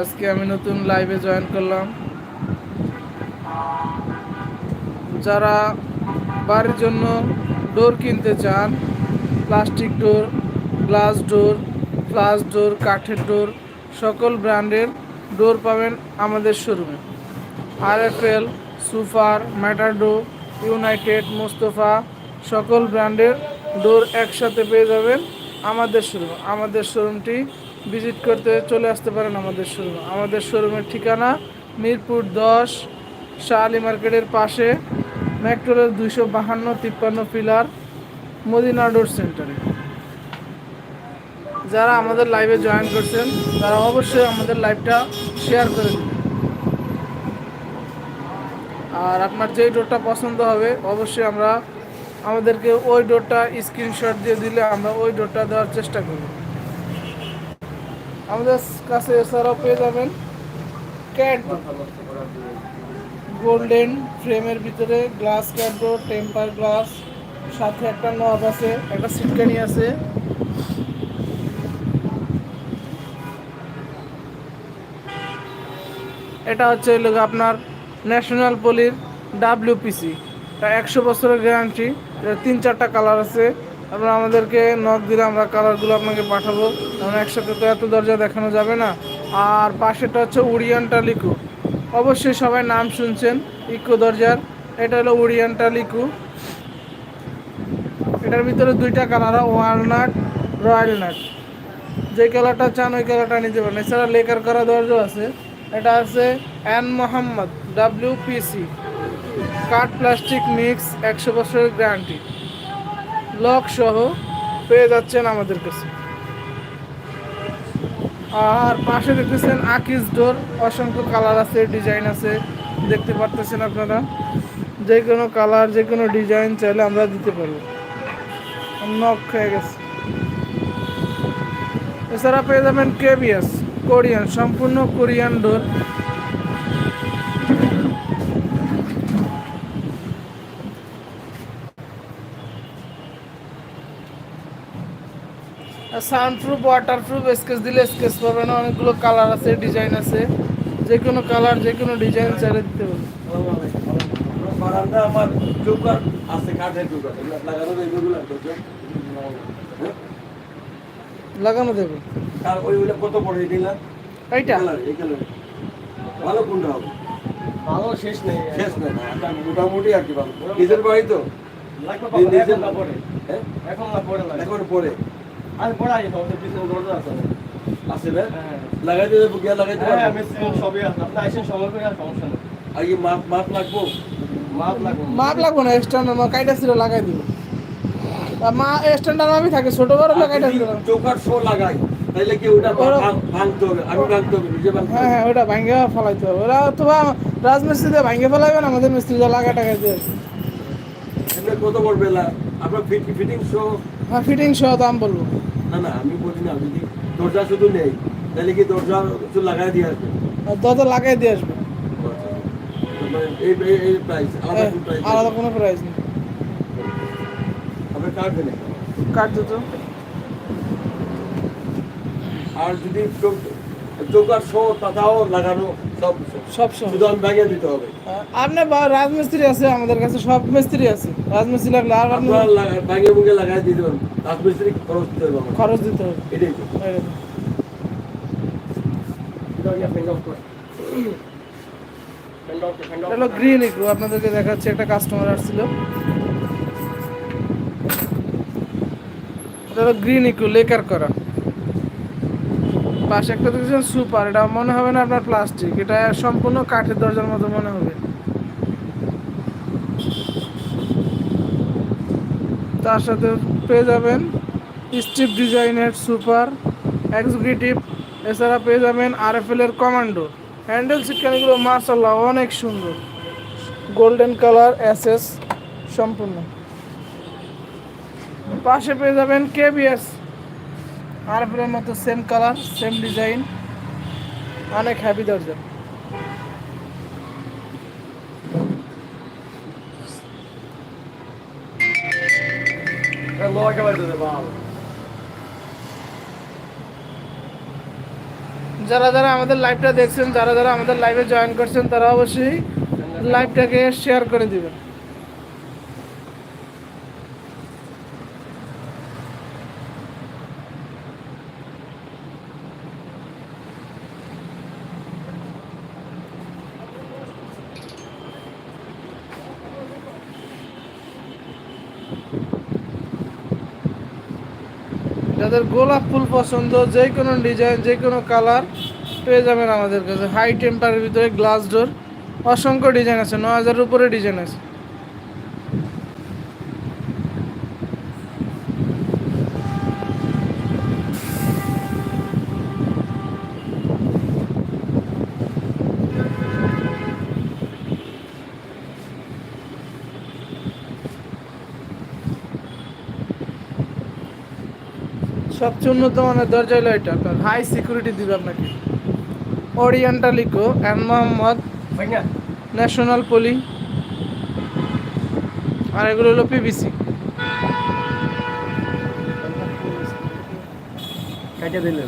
আজকে আমি নতুন লাইভে জয়েন করলাম। যারা বাড়ির জন্য ডোর কিনতে চান plastic door glass door glass door কাঠের ডোর সকল ব্র্যান্ডের ডোর পাবেন আমাদের শোরুমে R F L super Matador United Mostafa সকল ব্র্যান্ডের ডোর একসাথে পেয়ে যাবেন আমাদের শোরুম আমাদের শোরুমটি ভিজিট করতে চলে আসতে পারেন আমাদের শোরুম আমাদের শোরুমের ঠিকানা মিরপুর দশ শাহ আলী মার্কেটের পাশে মেট্রোলের দুইশো বাহান্ন, তিপ্পান্ন পিলার মদিনা ডোর সেন্টারে যারা আমাদের লাইভে জয়েন করছেন, তারা অবশ্যই আমাদের লাইভটা শেয়ার করে দিন আর আপনার যেই ডোরটা পছন্দ হবে, অবশ্যই আমরা আমাদেরকে ওই ডোরটা স্ক্রিনশট দিয়ে দিলে আমরা ওই ডোরটা দেওয়ার চেষ্টা করব। আমাদের কাছে এছাড়াও পেয়ে যাবেন ক্যাট গোল্ডেন ফ্রেমের ভিতরে গ্লাস ক্যাট টেম্পার গ্লাস সাথে একটা নব আছে, একটা সিটকানি আছে। এটা হচ্ছে হলো আপনার ন্যাশনাল পলির ডাব্লিউপিসি একশো বছরের গ্যারান্টি তিন চারটা কালার আছে। আপনারা আমাদেরকে নখ দিলে আমরা কালারগুলো আপনাকে পাঠাবো। কারণ একসাথে তো এত দরজা দেখানো যাবে না। আর পাশেটা হচ্ছে উড়িয়ানটা লিকু অবশ্যই সবাই নাম শুনছেন, ইকো দরজার। এটা হলো উড়িয়ানটা লিকু এটার ভিতরে দুইটা কালার হয় ওয়ালনাট, রয়্যাল নাট। যে কালারটা চান ওই কালারটা নিতে পারেন। এছাড়া লেকার করা দরজা আছে। এটা আছে এন মোহাম্মদ ডাব্লিউপিসি কাঠ প্লাস্টিক মিক্স, একশো বছরের গ্যারান্টি লক সহ পেয়ে যাচ্ছেন আমাদের কাছে। আর পাশে দেখতেছেন আকিস ডোর, অসংখ্য কালার আছে, ডিজাইন আছে, দেখতে পারতেছেন আপনারা। যে কোনো কালার, যে কোনো ডিজাইন চাইলে আমরা দিতে পারব। নক হয়ে গেছে। এছাড়া পেয়ে যাবেন কেবিএস কোরিয়ান, সম্পূর্ণ Korean door. Sound proof water proof sketch দিলে স্কেচ পাবে না অনেকগুলো কালার আছে ডিজাইন আছে। যে কোনো কালার যে কোনো ডিজাইন চাইলে দিতে পারবে বারান্দা আমার চৌকার আছে কাঠের চৌকার। লাগানো হ্যাঁ? লাগানো দেবে। আর ওই ওইটা কত পড়ে দিলাম এইটা? ভালো কোনটা হবে? ভালো শেষ নেই। শেষ না না মোটামুটি আর কি ভালো। নিজের বাড়ি তো? এখন না পড়ে। হ্যাঁ? এখন পড়ে। পরে আমি পড়াই সবচেয়ে পিছনে দরজা আছে। আছে না হ্যাঁ। লাগাইতে দেবো গিয়া লাগাইতে হ্যাঁ পারব। আমি সবই আছে আপনি আইসেন সময় করে আর সমস্যা নেই। আর কি মাপ মাপ লাগবো? মাপ লাগবে। মাপ লাগবো না স্ট্যান্ডার্ড মা কাইটা ছিল লাগাই দিব। আর মা স্ট্যান্ডার্ড মাপই থাকে ছোট বড় আর লাগাইটা যদি চৌকার শো লাগাই তাইলে কি ওটা ভাঙ- ভাঙতে হবে? আমি ভাঙতে হবে নিজে ভাঙতে হ্যাঁ হ্যাঁ ওটা ভাঙ্গে ফেলাইতে হবে। ওরা তো রাজমিস্ত্রি দিয়ে ভাঙ্গে ফেলাইবেন আমাদের মিস্ত্রি দিয়ে লাগা টাকা দিয়ে। কত পড়বে আপনার ফিটিং শো হ্যাঁ ফিটিং সহ দাম বলব। না না আমি বলি না যদি দরজা শুধু নেই তাহলে কি দরজা কিছু লাগাই দিয়ে আসবে? দরজা লাগাই দিয়ে আসবে। এই এই এই প্রাইস আলাদা হ্যাঁ, কোন প্রাইস আলাদা কোনো প্রাইস নেই। আপনি কার্ড দিলে কাট দিত আর যদি তাতাও লাগানো সব সব সহ। শুধু আমি ব্যাগে দিতে হবে। আপনি বা- রাজমিস্ত্রি আছে আমাদের কাছে সব মিস্ত্রি আছে। রাজমিস্ত্রি লাগলে আর আপনি আপনার লাগা- বুগে লাগাই দিতে রাজমিস্ত্রি খরচ দিতে হবে খরচ দিতে হবে। এটাই তো। ইকো আপনাদেরকে দেখাচ্ছি একটা কাস্টমার আসছিল। এটা হলো গ্রিন ইকো লেকার করা। পাশে একটা দেখছেন সুপার, এটা মনে হবে না আপনার প্লাস্টিক, এটা সম্পূর্ণ কাঠের দরজার মতো মনে হবে। তার সাথে পেয়ে যাবেন স্টিপ ডিজাইনের সুপার এক্সিকিউটিভ এছাড়া পেয়ে যাবেন আর এফ এর কমান্ডো হ্যান্ডেল সিটকানিগুলো মার্শাল্লাহ অনেক সুন্দর। গোল্ডেন কালার এসএস সম্পূর্ণ। পাশে পেয়ে যাবেন কেবিএস আর এফ মতো সেম কালার সেম ডিজাইন অনেক হ্যাপি দরজা লগে বাইতে দে বাবা যারা যারা আমাদের লাইভটা দেখছেন যারা যারা আমাদের লাইভে জয়েন করছেন তারা অবশ্যই লাইভটাকে শেয়ার করে দিবেন। যাদের গোলাপ ফুল পছন্দ যে কোনো ডিজাইন যে কোনো কালার পেয়ে যাবেন আমাদের কাছে। হাই টেম্পারের ভিতরে গ্লাস ডোর অসংখ্য ডিজাইন আছে ন হাজারের উপরে ডিজাইন আছে। সবচেয়ে উন্নত মানের দরজা হলো এটা। আপনার হাই সিকিউরিটি দিবে আপনাকে। ওরিয়েন্টালিকো অ্যান্ড মোহাম্মদ ন্যাশনাল পলি আর এগুলো হলো পিবিসি কাটে দিলে